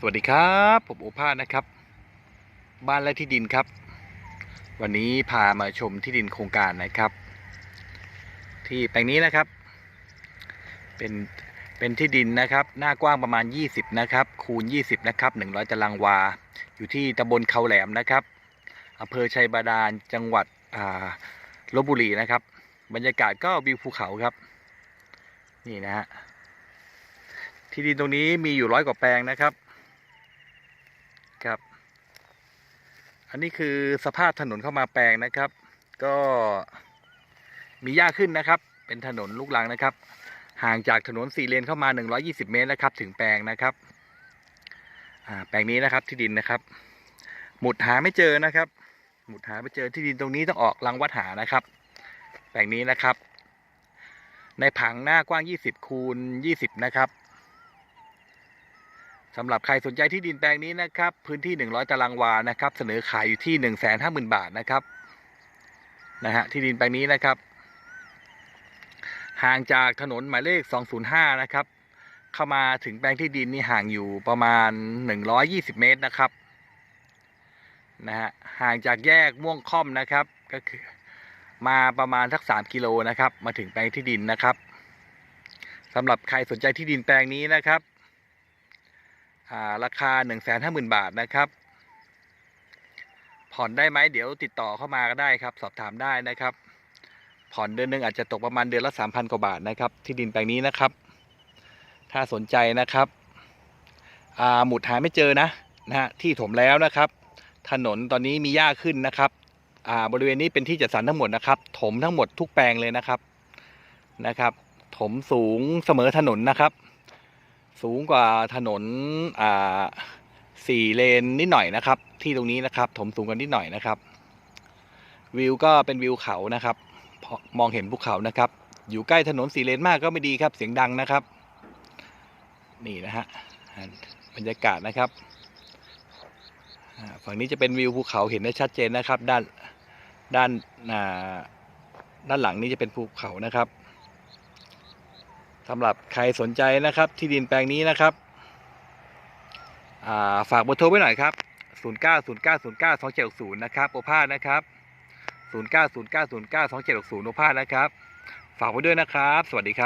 สวัสดีครับผมโอภาสนะครับ บ้านและที่ดินครับ วันนี้พามาชมที่ดินโครงการนะครับ ที่แปลงนี้นะครับ เป็นเป็นที่ดินนะครับ หน้ากว้างประมาณ 20 นะครับ คูณ 20 นะครับ 100 ตารางวา อยู่ที่ตำบลเขาแหลมนะครับอำเภอชัยบาดาลจังหวัดลบบุรีนะครับ บรรยากาศก็วิวภูเขาครับ นี่นะฮะที่ดินตรงนี้มีอยู่ร้อยกว่าแปลงนะครับ ครับ อันนี้คือสภาพถนนเข้ามาแปลงนะครับ ก็มีหญ้าขึ้นนะครับ เป็นถนนลูกรังนะครับ ห่างจากถนนสี่เลนเข้ามา 120 เมตรนะครับ ถึงแปลงนะครับแปลงนี้นะครับที่ดินนะครับ หมุดหาไม่เจอนะครับ หมุดหาไม่เจอที่ดินตรงนี้ต้องออกรังวัดหานะครับ แปลงนี้นะครับ ในผังหน้ากว้าง 20 คูณ 20 นะครับ สำหรับใครสนใจที่ดินแปลงนี้นะครับ พื้นที่ 100 ตารางวานะครับ เสนอขายอยู่ที่ 150,000 บาทนะครับนะฮะที่ดินแปลงนี้นะครับ ห่างจากถนนหมายเลข 205 นะครับ เข้ามาถึงแปลงที่ดินนี่ห่างอยู่ประมาณ 120 เมตรนะครับนะฮะห่างจากแยกม่วงค่อมนะครับ ก็คือมาประมาณสัก 3 กิโลนะครับ มาถึงแปลงที่ดินนะครับสำหรับใครสนใจที่ดินแปลงนี้นะครับ ราคา 1 5 0 0 0 0 บาทนะครับ ผ่อนได้ไหมเดี๋ยวติดต่อเข้ามาก็ได้ครับ สอบถามได้นะครับ ผ่อนเดือนหนึ่งอาจจะตกประมาณเดือนละ 3,000 กว่าบาทนะครับ ที่ดินแปลงนี้นะครับ ถ้าสนใจนะครับหมุดหาไม่เจอนะนะฮะที่ถมแล้วนะครับ ถนนตอนนี้มีหญ้าขึ้นนะครับบริเวณนี้เป็นที่จัดสรรทั้งหมดนะครับ ถมทั้งหมดทุกแปลงเลยนะครับนะครับ ถมสูงเสมอถนนนะครับ สูงกว่าถนนอ่าสี่เลนนิดหน่อยนะครับ ที่ตรงนี้นะครับ ถมสูงกันนิดหน่อยนะครับ วิวก็เป็นวิวเขานะครับมองเห็นภูเขานะครับ อยู่ใกล้ถนนสี่เลนมากก็ไม่ดีครับ เสียงดังนะครับ นี่นะฮะบรรยากาศนะครับฝั่งนี้จะเป็นวิวภูเขาเห็นได้ชัดเจนนะครับ ด้านด้านด้านหลังนี้จะเป็นภูเขานะครับ สำหรับใครสนใจนะครับ ที่ดินแปลงนี้นะครับาฝากเบอร์โทรไว้หน่อยครับ 0 9 0 9 0 9 2 7 6 0 นะครับโอภาสนะครับ 0 9 0 9 0 9 2 7 6 0 โอภาสนะครับ ฝากไว้ด้วยนะครับ สวัสดีครับ